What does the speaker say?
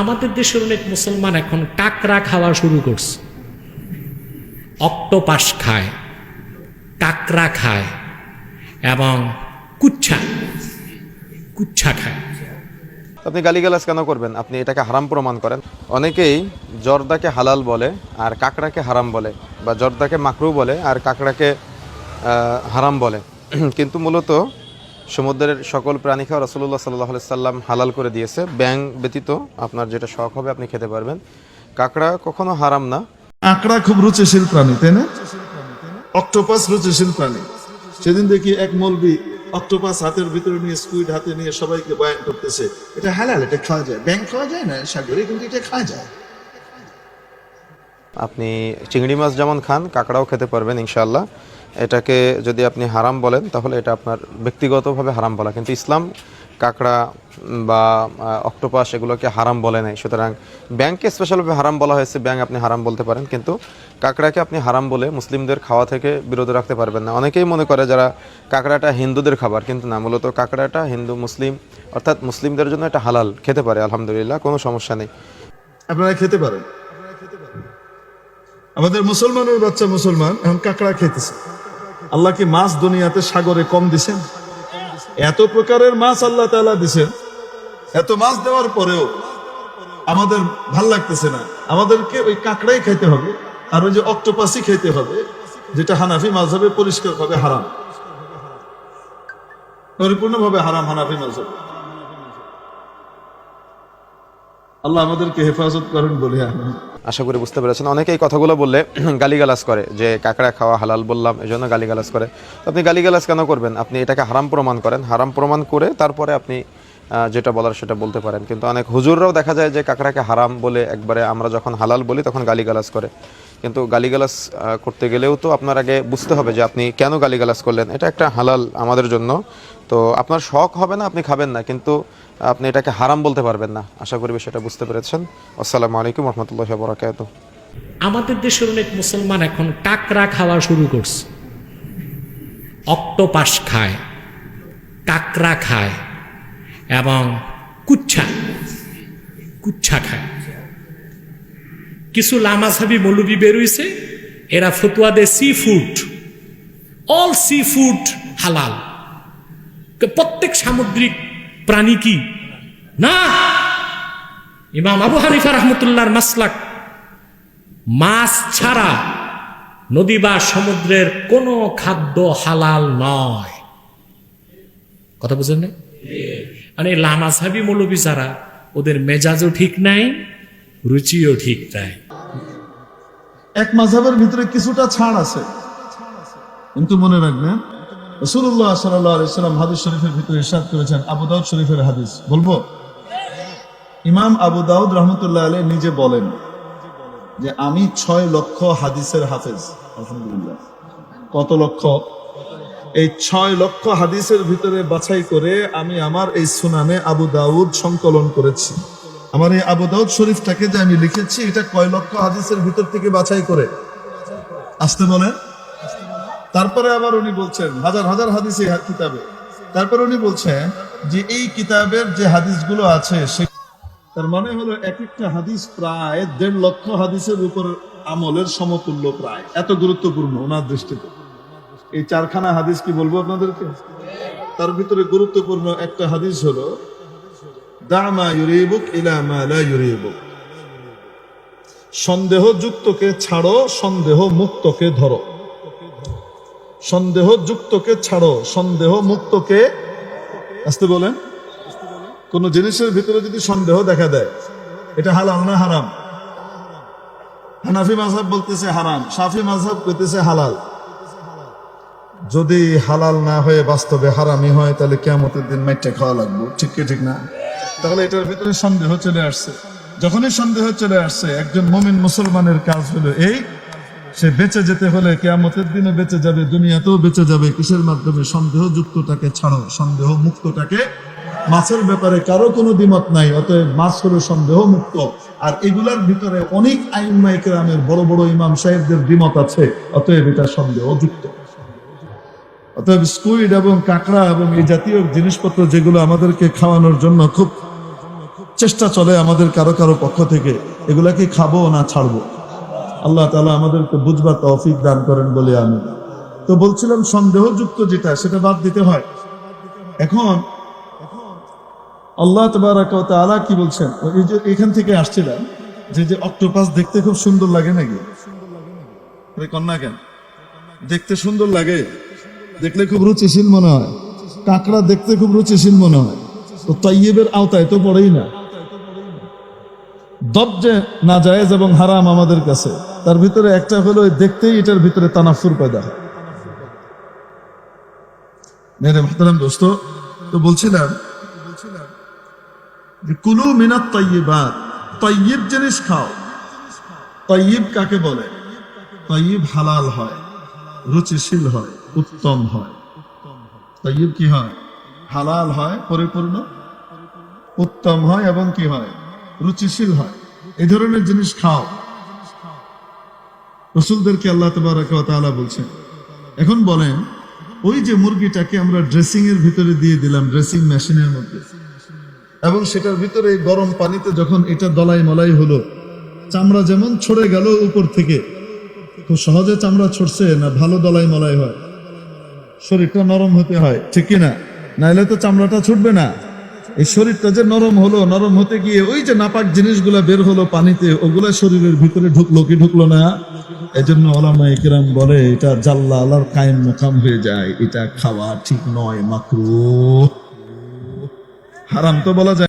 আমাদের দেশের অনেক মুসলমান এখন কাকড়া খাওয়া শুরু করছে। অক্টোপাস খায়, কাকড়া খায় এবং কুচ্ছা কুচ্ছা খায়। আপনি গালিগালাজ কেন করবেন? আপনি এটাকে হারাম প্রমাণ করেন। অনেকেই জর্দাকে হালাল বলে আর কাঁকড়াকে হারাম বলে বা জর্দাকে মাকরু বলে আর কাঁকড়াকে হারাম বলে। কিন্তু মূলত সমুদ্রের সকল প্রাণী খাওয়া রসুল্লাহ সাল্লাহ সাল্লাম হালাল করে দিয়েছে। ব্যাং ব্যতীত আপনার যেটা শখ হবে আপনি খেতে পারবেন। কাঁকড়া কখনো হারাম না। আঁকড়া খুব রুচিশীল প্রাণী তাই না? অক্টোপাস রুচিশীল প্রাণী। সেদিন দেখি এক মলবি অক্টোপাস হাতের ভিতরে নিয়ে স্কুইড হাতে নিয়ে সবাইকে বয়ান করতেছে। এটা হালাল এটা খাওয়া যায়। ব্যাংক খাওয়া যায় না? সাগরে কিন্তু এটা খাওয়া যায়। আপনি চিংড়ি মাছ যেমন খান কাঁকড়াও খেতে পারবেন ইনশাল্লাহ এটাকে যদি আপনি হারাম বলেন, তাহলে এটা আপনার ব্যক্তিগতভাবে হারাম বলা। কিন্তু ইসলাম, কাঁকড়া বা অক্টোপাস এগুলোকে হারাম বলে নাই। সুতরাং ব্যাংকে স্পেশালভাবে হারাম বলা হয়েছে, ব্যাংক আপনি হারাম বলতে পারেন। কিন্তু কাঁকড়াকে আপনি হারাম বলে মুসলিমদের খাওয়া থেকে বিরত রাখতে পারবেন না। অনেকেই মনে করে যারা কাঁকড়াটা হিন্দুদের খাবার, কিন্তু না, মূলত কাঁকড়াটা হিন্দু, মুসলিম, অর্থাৎ মুসলিমদের জন্য এটা হালাল, খেতে পারে, আলহামদুলিল্লাহ, কোনো সমস্যা নেই। আপনারা খেতে পারেন। আমাদের মুসলমানের বাচ্চা মুসলমান, এখন কাঁকড়া খেতেছে। আল্লাহ কি মাছ দুনিয়াতে সাগরে কম দিছেন? এত প্রকারের মাছ আল্লাহ তালা দিছেন। এত মাছ দেওয়ার পরেও আমাদের ভালো লাগতেছে না। আমাদেরকে ওই কাঁকড়াই খাইতে হবে, আর ওই যে অক্টোপাসই খাইতে হবে, যেটা হানাফি মাঝহবে পরিষ্কার ভাবে হারাম। পরিপূর্ণভাবে হারাম হানাফি মাঝহবে আল্লাহ আমাদেরকে হেফাজত করেন বলে আশা করি বুঝতে পেরেছেন। অনেকে এই কথাগুলো বললে গালিগালাজ করে, যে কাঁকড়া খাওয়া হালাল বললাম এই জন্য গালিগালাজ করে। আপনি গালিগালাজ কেন করবেন? আপনি এটাকে হারাম প্রমাণ করেন। হারাম প্রমাণ করে তারপরে আপনি যেটা বলার সেটা বলতে পারেন। কিন্তু অনেক হুজুররাও দেখা যায় যে কাঁকড়াকে হারাম বলে একবারে আমরা যখন হালাল বলি, তখন গালিগালাজ করে। কিন্তু গালিগালাজ আহ, করতে গেলেও তো আপনার আগে বুঝতে হবে যে আপনি কেন গালিগালাজ করলেন। এটা একটা হালাল আমাদের জন্য। তো আপনার শখ হবে না আপনি খাবেন না কিন্তু আপনি এটাকে হারাম বলতে পারবেন না। আশা করি সেটা বুঝতে পেরেছেন। আসসালামু আলাইকুম রহমতুল্লাহ বরাকাত আমাদের দেশের অনেক মুসলমান এখন কাকড়া খাওয়া শুরু করছে। অক্টোপাস খায় কাকড়া খায় এবং কুচ্ছা কুচ্ছা খায়। কিছু লামাসাবি মৌলবি বেরোইছে এরা ফতুয়া দেয় sea food all sea food হালাল। প্রত্যেক সামুদ্রিক প্রাণী কি? না। ইমাম আবু হানিফা রহমতুল্লাহর মাসলাক মাছ ছাড়া নদী বা সমুদ্রের কোনো খাদ্য হালাল নয়। কথা বুঝেন না মানে লামাসাবি মৌলবি যারা ওদের মেজাজও ঠিক নাই রুচিও ঠিক তাই। এক মাঝাবের ভিতরে কিছুটা ছাড় আছে। কিন্তু মনে রাখবেন রসুল্লাহ সাল্লাম হাদিস শরীফের ভিতরে ইরশাদ করেছেন আবু দাউদ শরীফের হাদিস। বলব? ইমাম আবু দাউদ রহমতুল্লাহ আলী নিজে বলেন যে, আমি ছয় লক্ষ হাদিসের হাফেজ। আলহামদুলিল্লাহ। কত লক্ষ? এই ছয় লক্ষ হাদিসের ভিতরে বাছাই করে আমি আমার এই সুনানে আবু দাউদ সংকলন করেছি। আমার এই আবু দাউদ শরীফটাকে যে আমি লিখেছি, এটা কয় লক্ষ হাদিসের ভিতর থেকে বাছাই করে? আসতে বলেন। তারপরে আবার উনি বলছেন, হাজার হাজার হাদিস এই কিতাবে। তারপরে উনি বলছেন যে এই কিতাবের যে হাদিসগুলো আছে, সে তার মানে হলো এক একটা হাদিস প্রায় দেড় লক্ষ হাদিসের উপর আমলের সমতুল্য প্রায়। এত গুরুত্বপূর্ণ ওনার দৃষ্টিতে। এই চারখানা হাদিস কি বলব আপনাদেরকে? তার ভিতরে গুরুত্বপূর্ণ একটা হাদিস হলো ছাড়ো সন্দেহ মুক্তকে ধরো ছাড়ো সন্দেহ মুক্তকে আসতে বলেন। কোন জিনিসের ভিতরে যদি সন্দেহ দেখা দেয়, এটা হালাল না হারাম? হানাফি মাঝহাব বলতেছে হারাম সাফি মাঝহাব কইতেছে হালাল। যদি হালাল না হয়ে বাস্তবে হারামি হয়, তাহলে কেমতের দিন মাইটটা খাওয়া লাগবে। ঠিক কি, ঠিক না? তাহলে এটার ভিতরে সন্দেহ চলে আসছে। যখনই সন্দেহ চলে আসছে, একজন মমিন মুসলমানের কাজ হলো এই, সে বেঁচে যেতে হলে কেয়ামতের দিনে বেঁচে যাবে, দুনিয়াতেও বেঁচে যাবে, কিসের মাধ্যমে? সন্দেহ যুক্তটাকে ছাড়ো সন্দেহ মুক্তটাকে মাছের ব্যাপারে কারও কোনো দ্বিমত নাই, অতএব মাছ হলো সন্দেহ মুক্ত আর এগুলার ভিতরে অনেক আইন মাইকেরামের বড় বড় ইমাম সাহেবদের দ্বিমত আছে, অতএব এটা সন্দেহ যুক্ত অতএব স্কুইড এবং কাঁকড়া এবং এই জাতীয় জিনিসপত্র যেগুলো আমাদেরকে খাওয়ানোর জন্য খুব চেষ্টা চলে আমাদের কারও কারও পক্ষ থেকে, এগুলাকে খাব না ছাড়বো। আল্লাহ তালা আমাদেরকে বুঝবার তৌফিক দান করেন বলে আমি। তো বলছিলাম সন্দেহযুক্ত যেটা, সেটা বাদ দিতে হয়। এখন আল্লাহ তালা কি বলছেন? এই যে এখান থেকে আসছিলাম, যে যে অক্টোপাস দেখতে খুব সুন্দর লাগে নাকি? কন্যা কেন? দেখতে সুন্দর লাগে। দেখলে খুব রুচিশীল মনে হয়। কাঁকড়া দেখতে খুব রুচিশীল মনে হয়। তো তৈয়েবের আওতায় তো পড়েই না। যে না জায়েজ এবং হারাম আমাদের কাছে, তার ভিতরে একটা হলো দেখতেই এটার ভিতরে তানাফুর পয়দা হয়। মেরে মাহতারাম দোস্ত, তো বলছিলাম কুলু মিনাত তৈবাত তৈব জিনিস খাও। তৈব কাকে বলে? তৈব হালাল হয়, রুচিশীল হয়। উত্তম হয়। তৈব কি হয়? হালাল হয়, পরিপূর্ণ? উত্তম হয় এবং কি হয়? রুচিশীল হয়। এই ধরনের জিনিস খাও। রসুলদেরকে আল্লাহ তালা বলছেন, এখন বলেন, ওই যে মুরগিটাকে আমরা ড্রেসিং এর ভিতরে দিয়ে দিলাম, ড্রেসিং মেশিনের মধ্যে, এবং সেটার ভিতরে গরম পানিতে যখন এটা দলাই মলাই হলো, চামড়া যেমন ছড়ে গেল উপর থেকে খুব সহজে চামড়া ছড়ছে না ভালো দলাই মলাই হয়? শরীরটা নরম হতে হয়, ঠিক কিনা নাইলে তো চামড়াটা ছুটবে না। এই শরীরটা যে নরম হলো, নরম হতে গিয়ে ওই যে নাপাক জিনিসগুলা বের হলো পানিতে, ওগুলা শরীরের ভিতরে ঢুকলো কি ঢুকলো না? এজন্য ওলামা ইকরাম বলে, এটা জাল্লা আল্লাহর কায়েম মোকাম হয়ে যায়। এটা খাওয়া ঠিক নয়, মাকরু। হারাম তো বলা যায়।